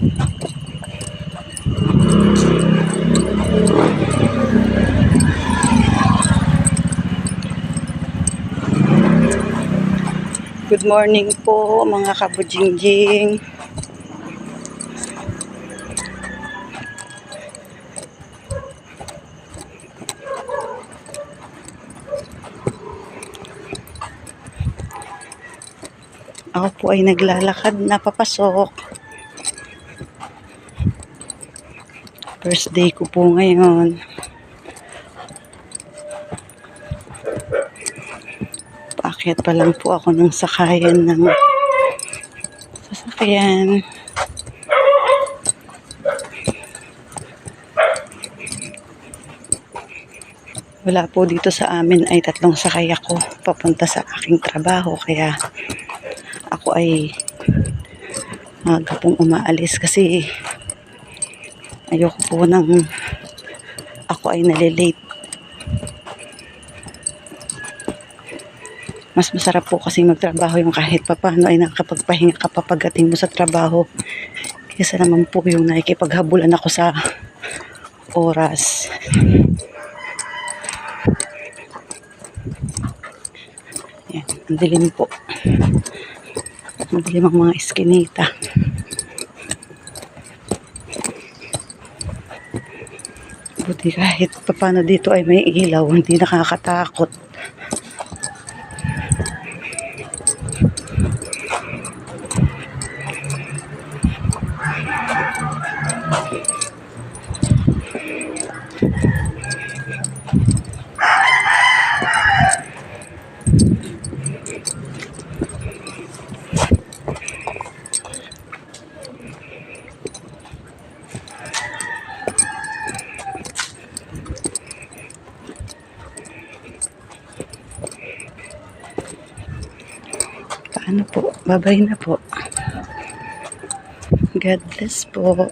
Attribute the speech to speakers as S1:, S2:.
S1: Good morning po mga kabujingjing. Ako po ay naglalakad na papasok. First day ko po ngayon. Paakyat pa lang po ako ng sakayan ng sasakyan. Wala po dito sa amin ay tatlong sakay ako papunta sa aking trabaho kaya ako ay aga pong umaalis kasi ayoko po nang ako ay nalilate mas masarap po kasi magtrabaho yung kahit papano ay nakakapagpahinga ka pa pagdating mo sa trabaho. Kesa naman po yung nakikipaghabulan ako sa oras. Yan, ang dilim po. Ang dilim ang mga eskinita. Buti kahit papano dito ay may ilaw, hindi nakakatakot. Paano po? Babay na po. God bless po.